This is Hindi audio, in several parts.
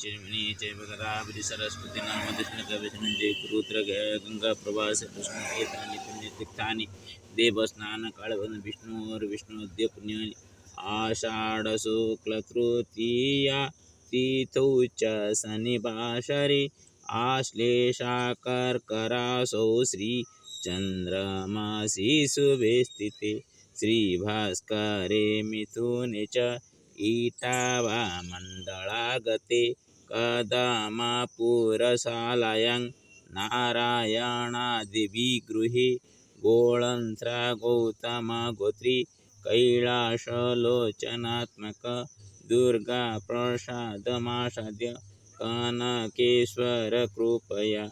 चिरमिणी चैवगदावधि सरस्वती नर्मदे स्मृतविष्णुञ्जय कुरुत्र गंगा प्रवास पुष्णतीर्थानि पुण्यतीर्थानि देवस्नानकालवन् विष्णोर्विष्णोद्य पुण्यानि आषाढशुक्लतृतीया तिथौ च शनिवासरे आश्लेषाकर्करासौ श्रीचन्द्रमासि शुभे श्रीभास्करे मिथुने च ईटावा कदमपुरसालयं नारायणादिभिगृहे गोळन्त्र गौतमगोत्री कैलाशलोचनात्मक दुर्गाप्रसादमासाद्य कनकेश्वर कृपया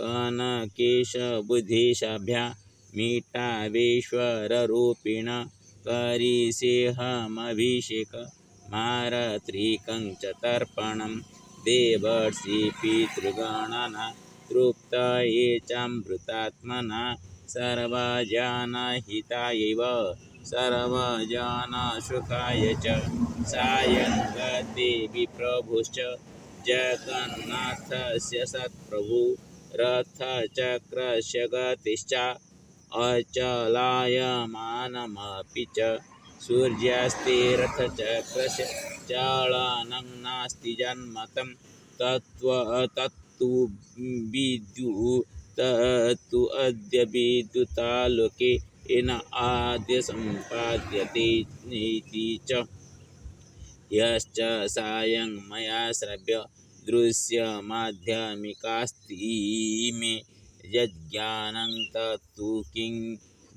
कनकेशबुद्धिशाभ्या मीटावेश्वररूपिण करिसेहमभिषेक मारत्रिकं च तर्पणम् देवर्षि पितृगणना तृप्तये चामृतात्मना सर्वजनहितायैव सर्वजनसुखाय च। सायङ्गते विप्रभुश्च जगन्नाथस्य सत्प्रभु, रथचक्रस्य गतिश्च अचलायमानमपि च। सूर्यास्ते रथचक्रस्य चलनं नास्ति जन्मतं तत्त्व तत्तु विद्युः तत्तु अद्य विद्युतालोके येन आद्य सम्पाद्यते इति च यश्च सायं मया श्रव्य दृश्यमाध्यमिकास्ति मे यज्ञानं तत्तु किं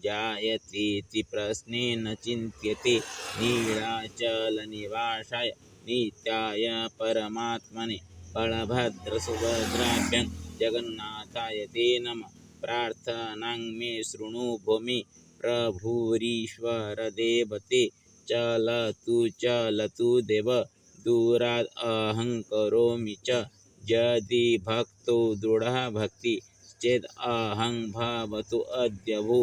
जायतेति प्रश्नेन चिन्त्यते। नीलाचलनिवासाय नित्याय परमात्मने बलभद्रसुभद्राभ्यां जगन्नाथाय ते नमः। प्रार्थनां मे शृणु भूमि प्रभुरीश्वरदेवते। चलतु चलतु देव दूराद् अहं करोमि च। यदि भक्तो दृढा भक्ति चेद् अहं भवतु अद्य भो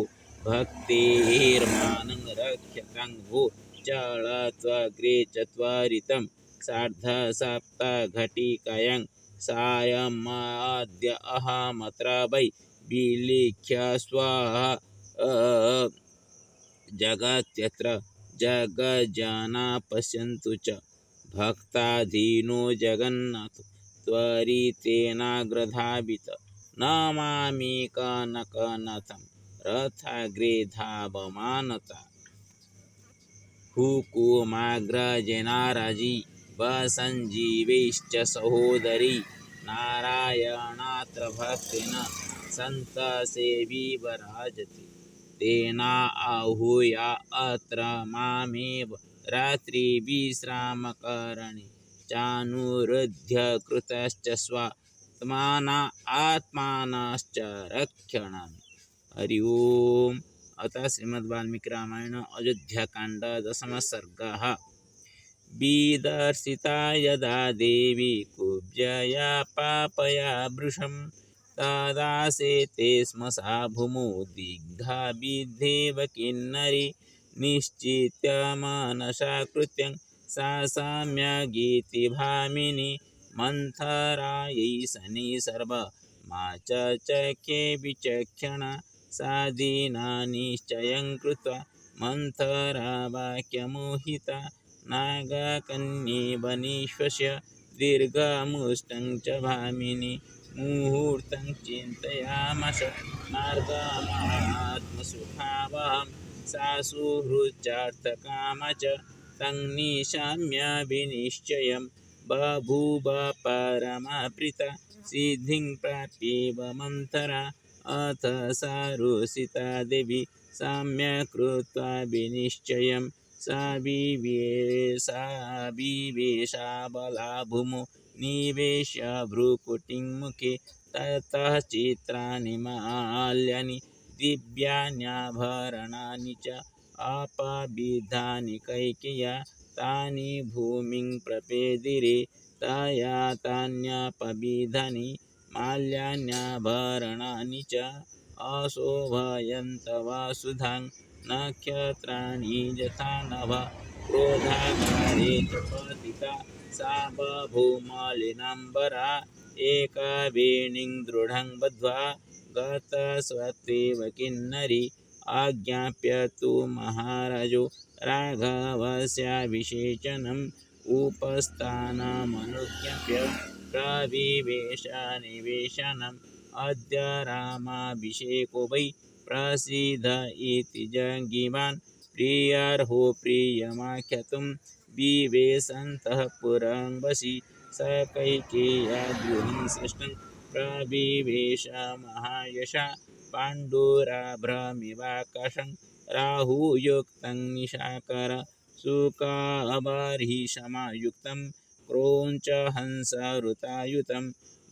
भक्तेर्मानं रक्षतां भो चलत्वग्रे चत्वरितं सार्धसप्तघटिकायां सायमद्य अहमत्र वै विलिख्य स्वाहा जगत्यत्र जगजना पश्यन्तु च भक्ताधीनो जगन्नाथ, त्वरितेनाग्रधावित, नमामि कनकनाथं रथाग्रे धावमानता हुकुमाग्रजनाराजी वसञ्जीवैश्च सहोदरी, नारायणात्र भक्तेन सन्तसेवी वराजते। तेना आहूया अत्र मामेव रात्रिविश्रामकरणे चानुरुध्य कृतश्च स्वात्माना आत्मानश्च रक्षणामि। हरि ओम्। अथ श्रीमद्वाल्मीकिरामायण दशमः सर्गः। विदर्शिता यदा देवी कुब्जया पापया वृषं तदा शेते स्म सा भूमौ दिग्धा विद्धेव किन्नरी। निश्चित्य मनसा कृत्यं सा भामिनी। मन्थरायै शनि सर्व मा च चखे विचक्षणा साधीनानिश्चयं कृत्वा मन्थरावाक्यमोहिता नागाकन्नीबनीश्वस्य दीर्घामुष्टं च भामिनि मुहूर्तं चिन्तयामस मार्गामात्मसुभावां सा सुहृच्चार्थकाम च तं निशाम्याभिनिश्चयं बभूव परमाप्रिता सिद्धिं प्राप्येव मन्थरा अथ सारुषिता देवी सम्यक् कृत्वा विनिश्चयं सा विवेशा विवेशाबला भूमौ निवेश्य भ्रुकुटिं मुखे ततः चित्राणि माल्यानि दिव्यान्याभरणानि च अपविधानि कैकेय्या तानि भूमिं प्रपेदिरे तया तान्यपविधानि माल्यान्याभरणानि च अशोभयन्तवसुधां नक्षत्राणि यथा नभ क्रोधागारे च पतिता सा बभूमलिनाम्बरा एकवेणीं दृढं बद्ध्वा गतस्वत्वेव किन्नरी आज्ञाप्य तु महाराजो राघवस्याभिषेचनम् उपस्थानमनुज्ञाप्य प्रविवेशनिवेशनम् अद्य रामाभिषेको वै प्रसीद इति जङ्गिमान् प्रियार्हो प्रियमाख्यातुं विवेशन्तः पुरंवसि स कैकेय्याद्युहिं सृष्टं प्रविवेश महायशा पाण्डुराभ्रमिवाकाशं राहुयुक्तं निशाकर सुकाबर्हिषमायुक्तं क्रोञ्च हंसऋतायुतं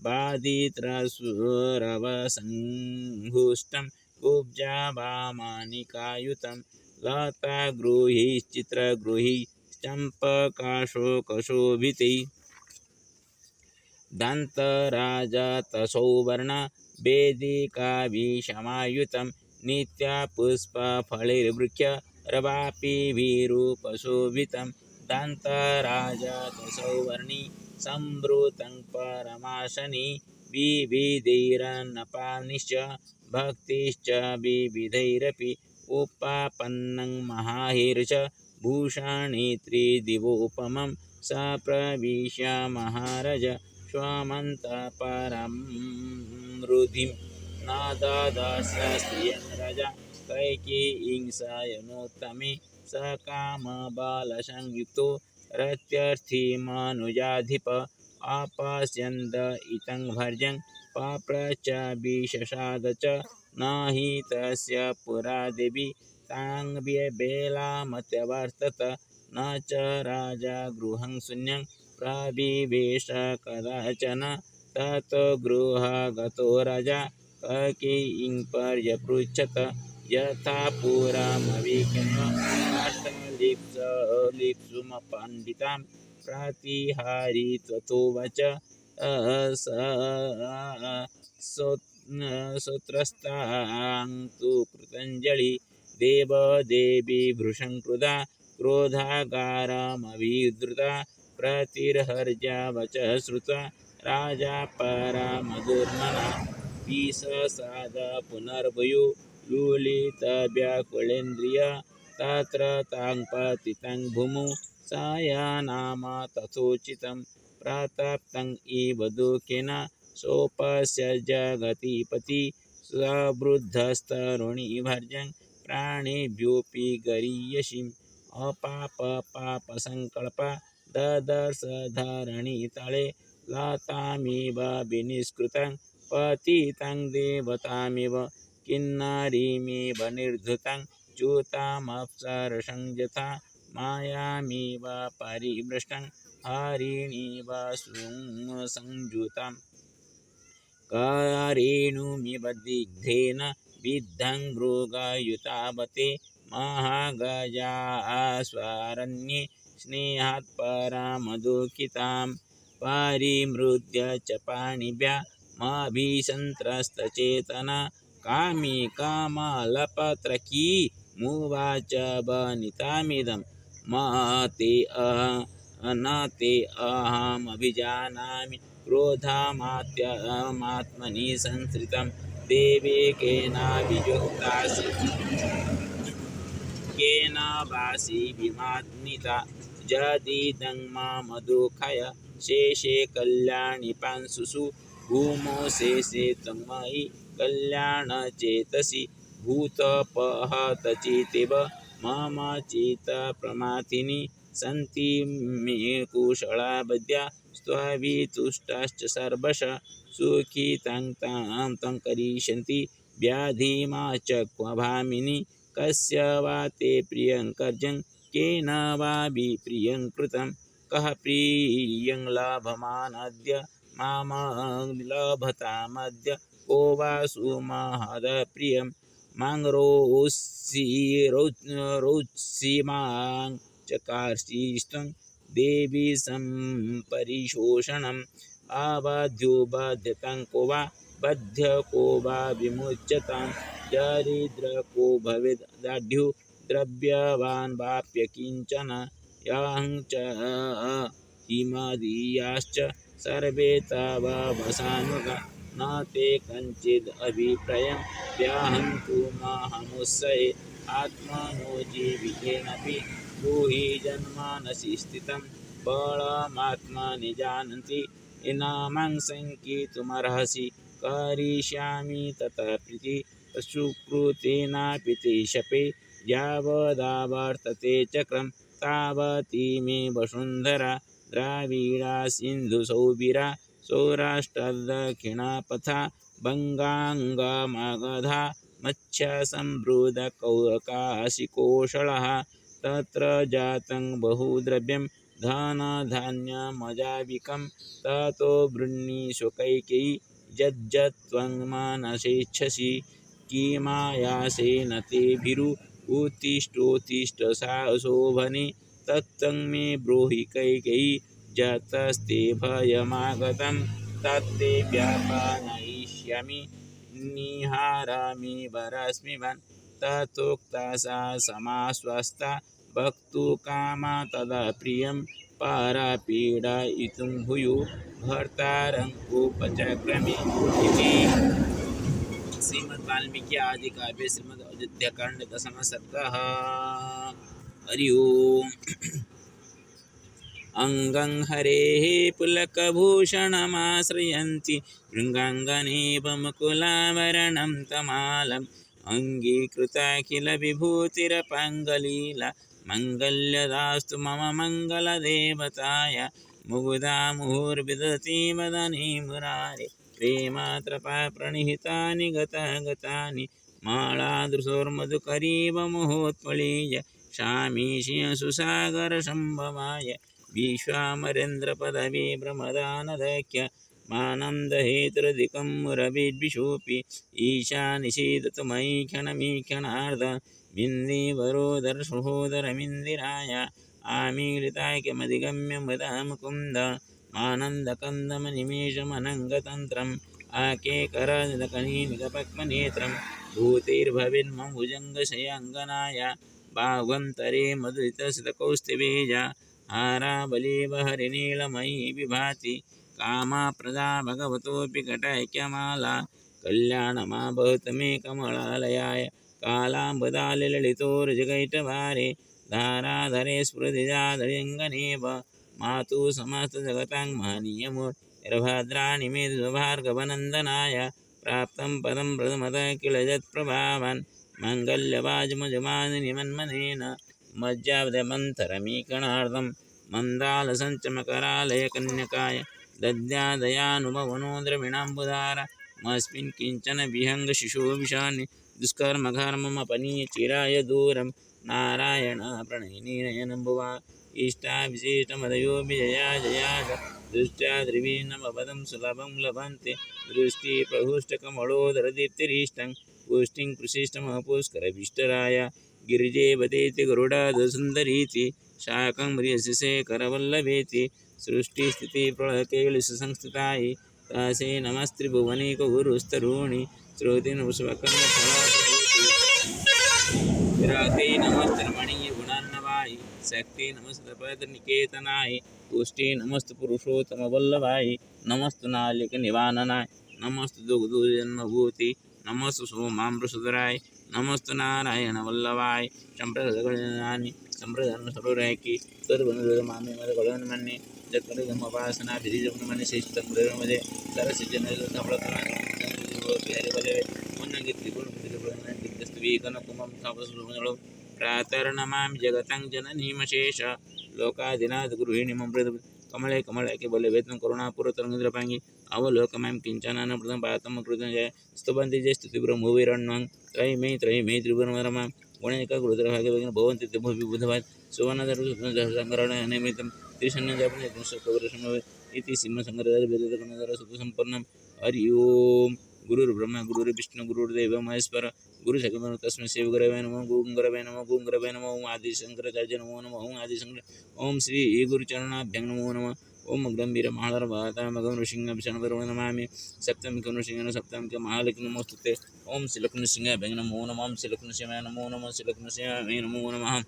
बाधित्रसुरवसङ्घुष्टं कुब्जावामानिकायुतं लतागृहीश्चित्रगृही चम्पकाशोकशोभिते दन्तराजतसौवर्णा वेदिकाभिषमायुतं नित्यपुष्पफलैर्वृक्ष्य रवापि विरूपशोभितं दन्तराजतसौवर्णी संवृतं परमाशनि विविधैरन्नपानिश्च भक्तिश्च विविधैरपि उपापन्नं महाहिर्च भूषाणि त्रिदिवोपमं स प्रविश्य महाराज स्वमन्तपरं रुधिं न ददर्श स्त्रियं राजा, कैकेयीं शयनोत्तमे स कामबलसंयुक्तो रत्यर्थीमनुजाधिप अपश्यन्द इतं भर्जं पप्रच विशशाद च न हि तस्य पुरा देवी ताङ्व्यबेलामत्यवर्तत न च राजा गृहं शून्यं प्रविवेश कदाचन ततो गृहगतो राजा कैकेयीं पर्यपृच्छत यथा पुरामविकमाष्टलिप्स लिप्सुमपण्डितां प्रतिहारी त्वतो वच सोत्रस्तां तु कृतञ्जलि देवदेवी भृशङ्कृदा क्रोधागारमविद्रुता प्रतिर्हर्जा वचः श्रुता राजा परामधुर्मना पीससाद पुनर्भयो लुलितव्याकुलेन्द्रिया तत्र तां पाति तं भूमौ साया नामा तथोचितं प्राताप्तम् इव दुःखेन सोपस्य जगतिपति सवृद्धस्तरुणी भर्जन् प्राणेभ्योऽपि गरीयसीम् अपापपापसङ्कल्प ददर्शधारणी तळे लातामिव विनिष्कृतं पतितं देवतामिव किन्नरीमिव निर्धृतं च्युतामप्सरसं यथा मायामिव परिभ्रष्टं हरिणीव संयुतं करेणुमिव दिग्धेन विद्धं मृगयुतावते महागजास्वारण्ये स्नेहात् परामदुःखितां परिमृद्य च पाणिभ्यामभिसन्त्रस्तचेतना कामी कामालपत्रकी मुवाच वनितामिदं मते न ते अहमभिजानामि क्रोधमात्यमात्मनि संश्रितं देवे केनाभियुक्तासि केन वासि विमानिता जदिदं मामदुःखाय शेषे कल्याणि पांसुषु भूमौ शेषे त्वमयि कल्याणचेतसि भूतपहतचितेव मम चित्तप्रमाथिनी सन्ति मे कुशला वद्या स्ववितुष्टाश्च सर्वशः तं तां तं करिष्यन्ति व्याधिमा च क्व कस्य वा ते प्रियङ्कर्जं केन वा विप्रियं कृतं कः प्रियं लभमानद्य मां लभतामद्य को वा सुमहदप्रियं माँ रोषि रोषि माँ चकार्षिस्त्वं देवी सम्परिशोषणम् अबाध्यो बाध्यतां को वा, बध्य को वा विमुच्यतां। दरिद्र को भवेद् दाढ्यो, द्रव्यवान् वाप्य किंचन यं च हिमदीयाश्च सर्वे तव वसानुगा न ते कञ्चिद् अभिप्रयं व्याहन्तु माहमुत्सये आत्मनो जीवितेनपि ब्रूहि जन्मानसि स्थितं। बलमात्मनि जानन्ति इनामां शङ्कितुमर्हसि करिष्यामि ततः प्रीति, सुकृतेनापि ते शपे। यावदावर्तते चक्रं तावती मे वसुन्धरा, द्राविडा सिन्धुसौबिरा सौराष्ट्रदक्षिणापथा बङ्गाङ्गमगधा मत्स्यसमृद्धकौकाशिकोशलः तत्र जातं बहुद्रव्यं, धनधान्यमजाविकं, ततो वृण्णीशुकैकेयी यज्जत्वं मानसेच्छसि किमायासेन ते भिरु उत्तिष्ठोत्तिष्ठ सा शोभने, तत्तं मे ब्रूहि कैकेयी जातस्ते भयमागतं तत्ते व्यापानयिष्यामि, निहारामि वरस्मिवन् ततोक्ता सा समाश्वस्ता वक्तुकामा तदा प्रियं, परापीडयितुं भूयो भर्तारं उपचक्रमे इति श्रीमद् वाल्मीकि आदि काव्य श्रीमद् अयोध्याकांड दशम सर्गः हरि ओम्। अङ्गं हरेः पुलकभूषणमाश्रयन्ति भृङ्गाङ्गनेव तमालम्। तमालम् अङ्गीकृताखिलविभूतिरपाङ्गलीला मङ्गल्यदास्तु मम मङ्गलदेवताय मुगुदा मुहुर्विदती वदने मुरारे प्रेमात्रपा प्रणिहितानि गतानि मालादृशोर्मधुकरीव मुहोत्पलीय शामीशिंसुसागरसम्भवाय विश्वामरेन्द्रपदवी प्रमदानदख्य मानन्दहेतुरधिकं मुरविद्विषोऽपि ईशानिषीदतु मयि क्षणमीक्षणार्ध बिन्दीवरोदरसहोदरमिन्दिराय आमीलिताख्यमधिगम्य मदा मुकुन्द आनन्दकन्दमनिमेषमनङ्गतन्त्रम् आकेकरनिकपक्मनेत्रं भूतिर्भविन्मम भुजङ्गशयाङ्गनाय बाह्वन्तरे मधुरितसितकौस्तुभेज हाराबलीवहरिनीलमयी विभाति। कामाप्रदा भगवतोऽपि कटैक्यमाला। कल्याणमा भवत मे कमलालयाय कालाम्बदालिललितोर्जगैटभारे धाराधरे स्फुरदिजाधरिङ्गनेव मातु समस्तजगतां मे भार्गवनन्दनाय प्राप्तं पदं प्रथमतः किल यत्प्रभावान् माङ्गल्यवाजमजमानिमन्मनेन मज्जावदमन्तरमीकणार्थं मन्दालसञ्चमकरालयकन्यकाय दद्यादयानुभवनो द्रविणाम्बुधार मस्मिन् किंचन विहङ्गशिशोभिषानि दुष्कर्मघर्ममपनीय चिराय दूरं नारायण प्रणयिनीनयनम्बुवा इष्टाविशिष्टमदयो विजया जया दृष्ट्या द्रिवीणमपदं सुलभं लभन्ते दृष्टिप्रहुष्टकमलोदरदीप्तिरीष्टं पुष्टिं कृशिष्टमपुष्करभीष्टराय गिरिजे वदेति गरुडादसुन्दरीति शाकं म्रियशिशेखरवल्लभेति सृष्टिस्थितिप्रलयकेलिसंस्थितायै तासे नमस्त्रिभुवनैकगुरुस्तरूणि श्रोतिनवस्वकर्मफलाभूति विराते नमस्त्रमणीय गुणान्नवाय शक्ति नमस्तपदनिकेतनाय पुष्टि नमस्तु पुरुषोत्तमवल्लभाय नमस्तु नालिकनिवाननाय नमस्तु दुग्धजन्मभूति नमस्तु सोमामृसुधराय नमस्त नारायण वल्लभाय संप्रदान संप्रदान सर्वरायकी सर्व मामे मला कळण मान्य जगपणे धर्मपासना भिरी जपणे श्रेष्ठ गुरुमध्ये सरस्वती जनरेशन आपला प्रातर्नमां जगतां जननीमशेष लोकादिनाथ गृहिणी मम कमले कमले के बोले वेतन करुणापुरतरंगिन्द्रपांगी अवलोकमं किंचन प्रथम पातम कृतं जय। स्तुवन्ति जय स्तुतिब्रह्मवीरण्वं त्रयी मे त्रयी मे त्रिपुरमरमां गुणैका गुरुधरभाग्यभगिन भवन्ति ते भुवि बुधवात् सुवर्णधरसङ्करणनिमित्तं त्रिशन्यजापने इति सिंहसङ्गरवेदकर्णधर सुखसम्पन्नं। हरि ओं गुरुर्ब्रह्मा, गुरुर्विष्णु, गुरुर्देव, महेश्वर। गुरु सखिमनु तस्मै शिव गुरवे नमः, गुं गुरवे नमः, गुं गुरवे नमः ओं आदिशंकराचार्य नमो नमः ओं आदिशंकर ओं श्री गुरुचरणाभ्यं नमो नमः ओं गंभीर महालरभातामगं ऋषिंहभूषणवरुण नमामि सप्तम के ऋषिंह सप्तम के महालक्ष्मी नमोस्तुते ओं श्रीलक्ष्मणसिंहाभ्यं नमो नमः श्रीलक्ष्मणसिंहाय नमो नमः श्रीलक्ष्मणसिंहाय नमो नमः।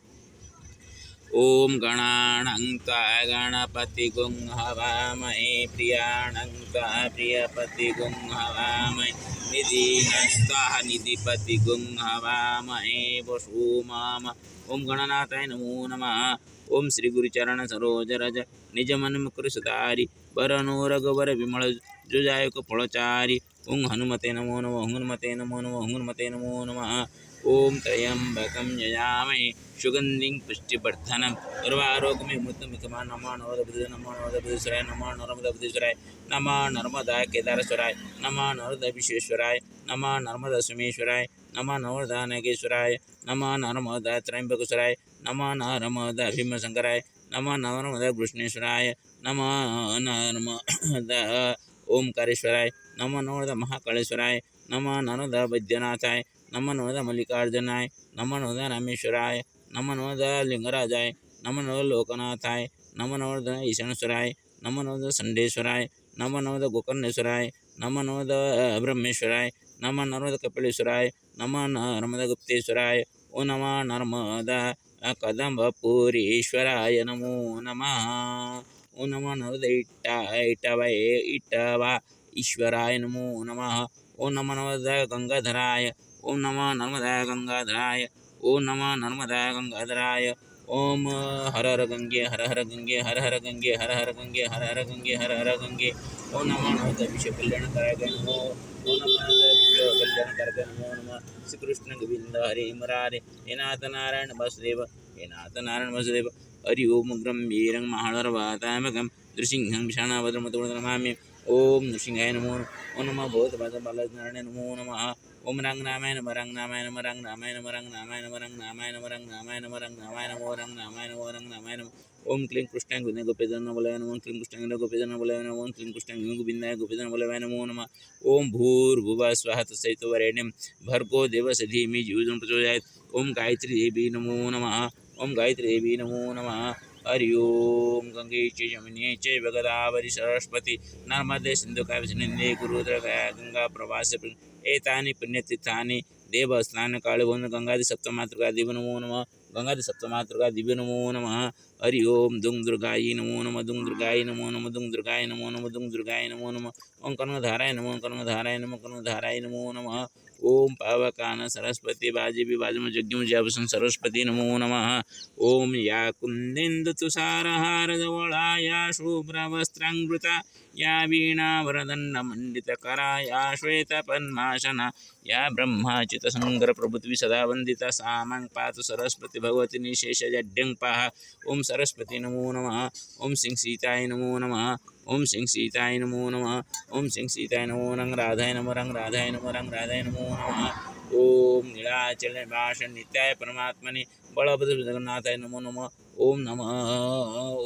ॐ गणानं त्वा गणपतिगुं हवामहे प्रियाणं त्वा प्रियपतिगुं हवामहे निधीनस्त्वाः निधिपतिगुं हवामहे वसु माम ॐ गणनाथाय नमो नमः। ॐ श्री गुरुचरण सरोज रज निज मन मुकुर सुधारी वरनो रघुवर विमल जुजायक फलचारी ओं हनुमते नमो नमः हनुमते नमो नमः। हनुमते नमो नमः ॐ त्र्यम्बकं यजामहे सुगन्धिं पुष्टिवर्धनं सर्वारोग्यमे मृत्युमिकमा नमः नवदबुद्धे नमः नवदबुद्धेश्वराय नमः नर्मदबुद्धेश्वराय नमः नर्मदा केदारेश्वराय, नमः नर्मदा विश्वेश्वराय नमः नर्मदा सुमेश्वराय नमः नर्मदा नागेश्वराय नमः नर्मदा त्र्यंबकेश्वराय नमः नर्मदा भीमशंकराय नमः नर्मदा कृष्णेश्वराय नमः नर्मदा ओंकारेश्वराय नमः नर्मदा महाकाळेश्वराय नमः नर्मदा नमः नर्मदा मल्लिकार्जुनाय नमः नर्मदा रामेश्वराय नमः नर्मदा लिंगराजाय नमः नर्मदा लोकनाथाय नमः नर्मदा ईशानेश्वराय नमः नर्मदा संडेश्वराय नमः नर्मदा गोकर्णेश्वराय नमः नर्मदा ब्रह्मेश्वराय नमः नर्मदा कपिलेश्वराय नमः नर्मदा गुप्तेश्वराय ओ नमः नर्मदा कदंबपुरीश्वराय नमो नमः ओ नमः नर्मदा नमो नमः ओ नमः ओम नमः नर्मदा गंगाधराय ओम नमः नर्मदा गंगाधराय ओम हर हर गंगे हर हर गंगे हर हर गंगे हर हर गंगे हर हर गंगे हर हर गंगे ओम नमः नर्मदा विश्व कल्याण कराय नमो ओम नमः विश्व कल्याण कराय नमो नमः श्री कृष्ण गोविंद हरे मुरारे हे नाथ नारायण वासुदेव, हे नाथ नारायण वासुदेव, हरि ओम गंभीरं महाळर्वातामकं नृसिंहं विषाणावद्रमतुर्नमामि ओम नृसिंहाय नमो ओम नमः भगवते नमो नमः ओम रंग नामाय नम रंग नामाय नम रंग नामाय नम रंग नामाय नम रंग नामाय नम रंग नामाय नम रंग नामाय नमो रंग नामाय नमो रंग नामाय नम ओम क्लीं कृष्णाय गुणे गोपीजन बोलय नमो क्लीं कृष्णाय गोपीजन बोलय नमो ओम क्लीं नमो नमः ओम भूर्भुवः स्वः तत्सवितुर्वरेण्यं भर्गो देवस्य धीमहि प्रचोदयात् ओम गायत्री देवी नमो नमः ओम गायत्री देवी नमो नमः हरि ओम गंगे च यमुने च भगदावरि सरस्वती, नर्मदे सिंधु काव्य गुरुद्र गंगा प्रवास एतानि पुण्यतीर्थानि देवस्थानकाले वन गंगादि सप्तमातृका, दिव्य नमो नमः, गंगादि सप्तमातृका, दिव्य नमो नमः। हरि ओम दुंग दुर्गाय नमो नम दुंग दुर्गाय नमो नम दुंग दुर्गाय नमो नमः दुंग दुर्गाय नमो नमः ओं कर्णधाराय नमो कर्णधाराय नम कर्णधाराय नमो नमः ओम पावकान सरस्वती बाजी विभाजम जग्यम जपसन सरस्वती नमो नमः ओम या कुन्दिन्द तुषारहार जवळा या शुभ्रवस्त्राङ्गृता या वीणावरदण्डमण्डितकरा या श्वेतपन्माशना या ब्रह्माच्युतसङ्गरप्रभुत्वी सदा वन्दिता सा मां पातु सरस्वती भगवती निशेषजड्यङ्पाः ओम सरस्वती नमो नमः ॐ सिंह सीताय नमो नमः ॐ सिंह सीताय नमो नमः ॐ सिंह सीताय नमो रंग राधाय नमो रंग राधाय नमो रंग राधाय नमो नमः ॐ नीलाचल भाष नित्याय परमात्मने बलभद्र जगन्नाथाय नमो नमः ॐ नमः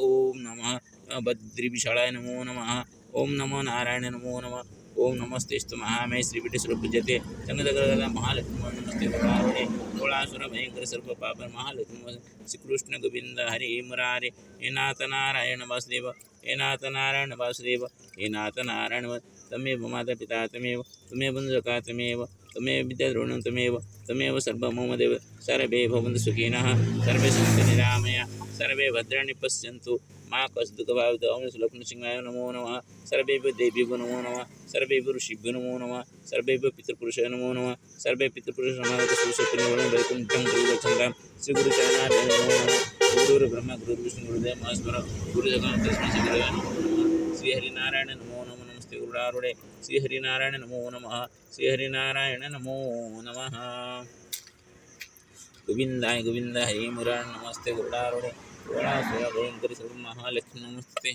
ॐ नमः बद्रिविशालाय नमो नमः ओम नमो नारायण नमो नमः ओम नमस्तेस्तु महामय श्री विटेश्वर पूज्यते। संगदगदा महालक्ष्मी नमस्ते गोळासुर भयंकर सर्व पाप महालक्ष्मी श्रीकृष्ण गोविंद हरे मुरारे। हे नाथ नारायण वासुदेव। हे नाथ नारायण वासुदेव। हे नाथ नारायण तमेव माता पिता तमेव। तमेव बंधुका तमेव। तमेव विद्याद्रोणं तमेव। तमेव सर्वमोमदेव। सर्वे भवन्तु सुखिनः। सर्वे सन्तु निरामया। सर्वे भद्राणि पश्यन्तु। मा कस्तुकभावित ओम श्लोकनृसिंहाय नमो नमः सर्वेभ्यो देवीभ्यो नमो नमः सर्वेभ्यो ऋषिभ्यो नमो नमः सर्वेभ्यो पितृपुरुषाय नमो नमः सर्वे पितृपुरुष नमः सुशक्तिनवनं वैकुण्ठं गुरुगच्छन्तां श्रीगुरुचरणाभ्यो नमो नमः गुरुर्ब्रह्मा गुरुर्विष्णु गुरुदेव महेश्वर गुरुजगन् तस्मै श्रीगुरवे नमो नमः श्रीहरिनारायण नमो नमः नमस्ते गुरुडारुडे श्रीहरिनारायण नमो नमः श्रीहरिनारायण नमो नमः गोविंदाय गोविंद हरे मुराण नमस्ते गुरुडारुडे ભયંકરી સર્વ મહાલક્ષ્મી નમસ્તે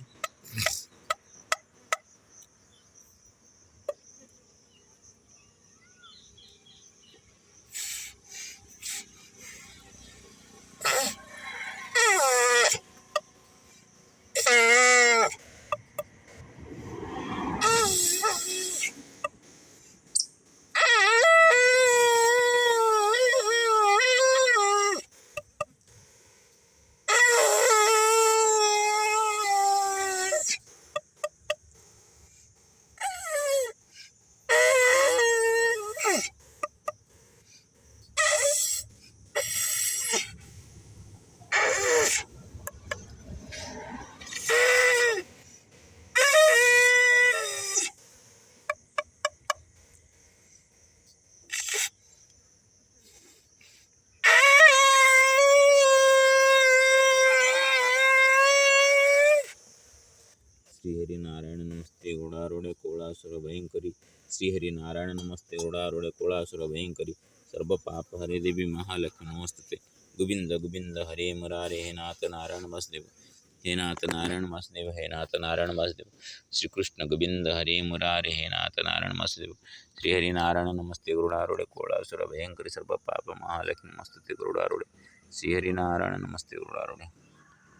नमस्ते श्रीहरिनारायण नमस्ते गरुडारूढ कुळासुर भयंकरी सर्व पाप हरे देवी महालक्ष्मी नमस्ते गोविंद गोविंद हरे मुरारे हे नाथ नारायण वासुदेव हे नाथ नारायण वासुदेव हे नाथ नारायण वासुदेव श्रीकृष्ण गोविंद हरे मुरारे हे नाथ नारायण वासुदेव श्रीहरिनारायण नमस्ते गरुडारूढ कुळासुर भयंकरी सर्व पाप महालक्ष्मी नमस्ते गरुडारूढ श्रीहरिनारायण नमस्ते गरुडारूढ